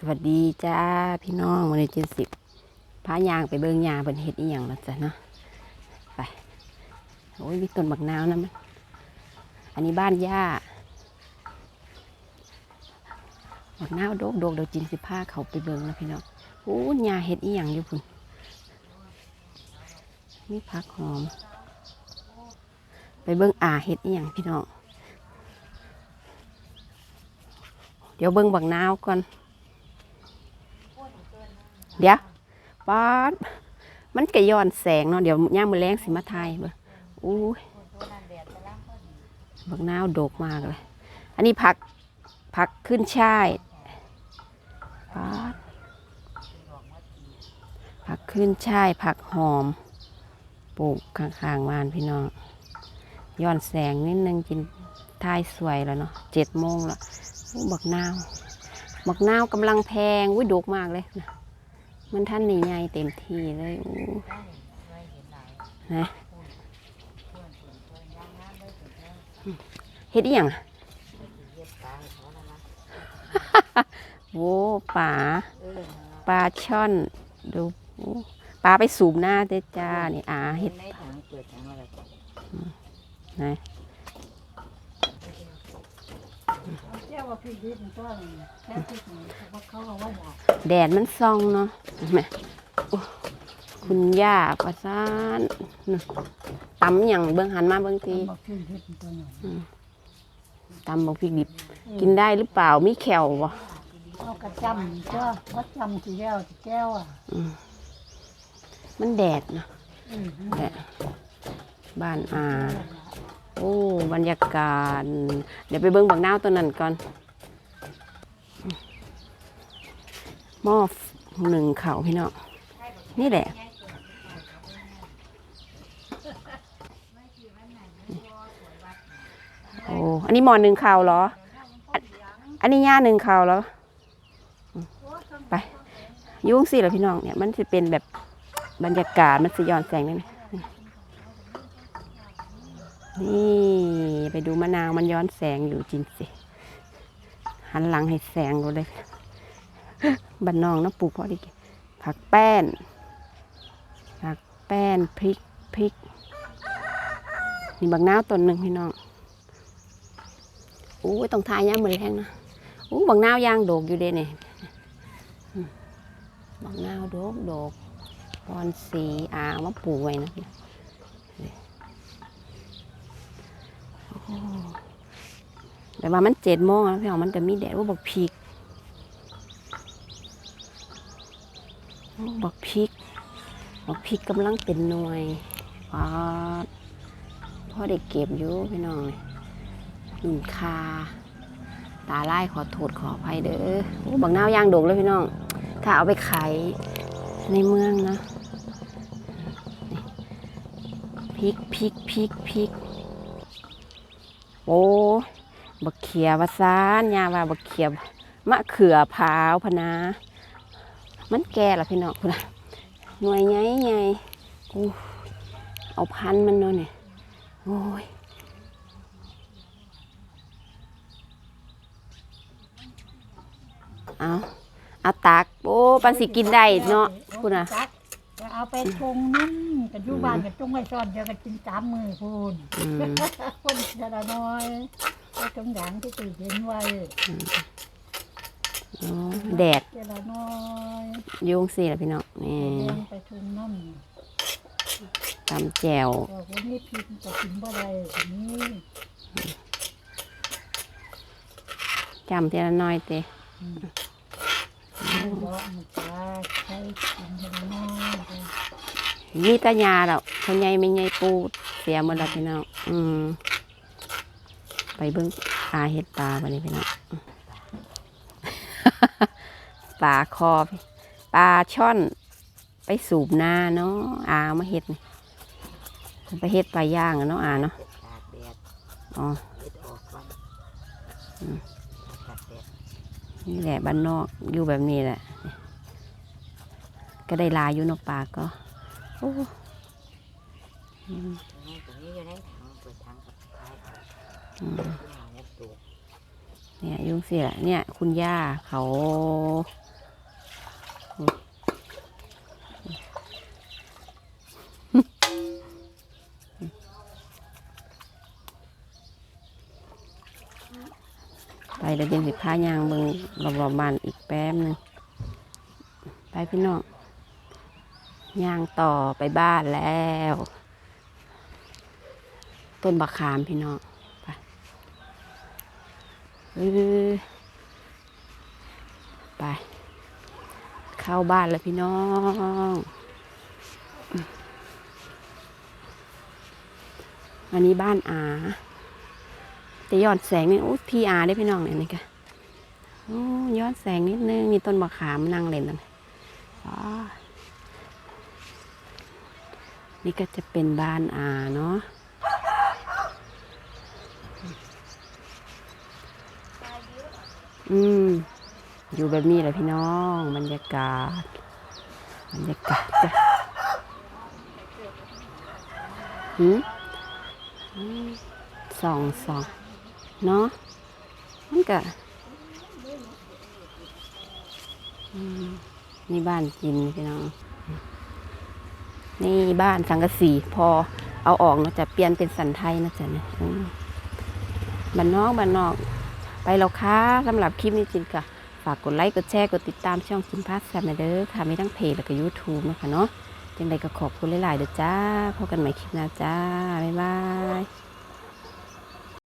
สวัสดีจ้าพี่น้องวันนี้เจ็ดสิบพายางไปเบิ่งยางเป็นเห็ดอีหยังแล้วจ้ะเนาะไปโอ้ยมีต้นบักนาวนะมันอันนี้บ้านย่าบักนาวโดกโดกเดี๋ยวจินสิผ้าเขาไปเบิ่งนะพี่น้องโอ้ยาเห็ดอีหยังอยู่พุ่นมีผักหอม ไปเบิ่งอ่าเห็ดอีหยังพี่น้องเดี๋ยวเบิ่งบักนาวก่อน เดี๋ยวป๊าดมันก็ย้อนแสงเนาะเดี๋ยวย่ามมือแรงสิมาทายเบ่อู้ยบักนาวโดกมากเลย อันนี้ผักผักขึ้นช่ายป๊าดผักขึ้นช่ายผักหอม ปลูกข้างๆบ้านพี่น้องย้อนแสงนิดนึงกินทายสวยแล้วเนาะเจ็ดโมงแล้วบักนาวบักนาวกำลังแพงอุ้ยโดกมากเลยนะ มันท่านนี่ใหญ่เต็มที่เลยอู้นะเฮ็ดอีหยังโอ้ป่าปลาช่อนดูปลาไปสูบหน้าเด้จ้านี่อาเฮ็ดนะไรก่อน นะ เจ้าว่าพี่ดิบตัวนึงแค่พี่นี่เขาเขาเอาไว้บอกแดดมันส่องเนาะเห็นไหมโอ้คุณย่าประสานน่ะตำอย่างเบิ้งหันมาเบิ้งทีบอกพี่ดิบตัวนึงตำบอกพริกดิบ กินได้หรือเปล่ามีแขวบ่เอากระจำก็วัดจำที่แก้วที่แก้วอะมันแดดเนาะอืมแดดบ้านอา โอ้บรรยากาศ เดี๋ยวไปเบิ้งบักนาวตัวนั้นก่อนหม้อหนึ่งเข่าพี่น้องนี่แหละโอ้อันนี้หมอหนึ่งข่าเหรอ อันนี้ย่าหนึ่งเข่าเหรอไปยุ่งสิเหรอพี่น้องเนี่ยมันจะเป็นแบบบรรยากาศมันสย้อนแสงนั่น นี่ไปดูมะนาวมันย้อนแสงอยู่จริงสิ หันหลังให้แสงดูเลย บันนองน้ำปลูกพอดีกิผักแป้น ผักแป้นพริกพริก นี่บักนาวต้นหนึ่งพี่น้องอู้ยต้องทายย่ามมือแรงนะอู้บักนาวยางโดกอยู่เด้เนี่ยบักนาวโดกโดกบอนสีอาเอามาปลูกไว้นะนี่โอ้ แต่ว่ามันเจ็ดโมงแล้วพี่น้องมันก็มีแดดว่าบักพริกโอ้บักพริกบักพริกกำลังเป็นหน่วยว้าดพ่อเด็กเก็บอยู่พี่น้องเลยหนุนคาตาไล่ขอโทษขออภัยเด้อโอ้บักนาวยางดกเลยพี่น้อง ถ้าเอาไปขายในเมืองนะนี่พริกพริกพริกพริกโอ้ บักเขียบซานยาว่าบักเขียบมะเขือพร้าวพะนา มันแก่ละพี่น้องคุณหน่วยใหญ่ใหญ่โอ้เอาพันธุ์มันเนาะเนี่ยโอ้ยเอาเอาตักโอ้ปันสิกินได้เนาะคุณอะจักจะเอาไปชงนั่นกันอยู่บ้านกันจงไว้ซ่อนเดี๋ยวกันกินสามมือพูนอืมคนจะละน้อย ไปตรงหลังที่ตื่นเห็นไว้อ๋อแดดจะละน้อยยุงสิล่ะพี่น้องนี่เดินไปชงน้ตำแจวำบอกว่านี่พิมจะกินบ่ได้อันนี้จำเทละน้อยเตะบอกมันจะใช้กินจะละน้อยมีแตายาแล้วคนใหญ่ไม่ใหญ่ปูเสียหมดแล้วพี่น้องอืม ไปเบิ่งปลาเห็ดปลาบันนี้พี่น้องปลาคอพี่ปลาช่อน ไปสูบนาเนาะอาเอามาเห็ดนี่ไปเห็ดปลาย่างอะเนาะอาเนาะตากแดดอ๋อเด็ดออกก่อนตากแดดนี่แหละบ้านนอกอยู่แบบนี้แหละ ก็ได้ลายอยู่เนอกปลาก็โอ้ เนี่ยยุงเสียเนี่ย คุณย่าเขาไปเดินสิพ้ายางเบิงรอบๆบ้านอีกแป๊บหนึ่งไปพี่น้องยางต่อไปบ้านแล้ว ต้นบักขามพี่น้อง เออไป เข้าบ้านแล้วพี่น้องอันนี้บ้านอาจะย้อนแสงนี่โอ้พีอาได้พี่น้องเนี่ยนี่ค่ะโอ้ย้อนแสงนิดนึงมีต้นบักขามนั่งเล่นนั่นอ๋อนี่ก็จะเป็นบ้านอาเนาะ อืม อยู่แบบนี้แหละพี่น้องบรรยากาศ บรรยากาศจ้ะหืมสองสองเนาะมันก็นี่บ้านกินพี่น้อง นี่บ้านสังกะสีพอเอาออกเนาะจะเปลี่ยนเป็นสันไทยนะจ๊ะเนี่ยบ้านนอกบ้านนอก ไปแล้วค่ะสำหรับคลิปนี้จินค่ะ ฝากกดไลค์ กดแชร์ กดติดตามช่องกินพาสแซมเดอร์ค่ะ มีทั้งเพจแล้วก็ยูทูบนะคะเนาะยังไงก็ขอบคุณหลายๆเด้อจ้า พบกันใหม่คลิปหน้าจ้า บ๊ายบาย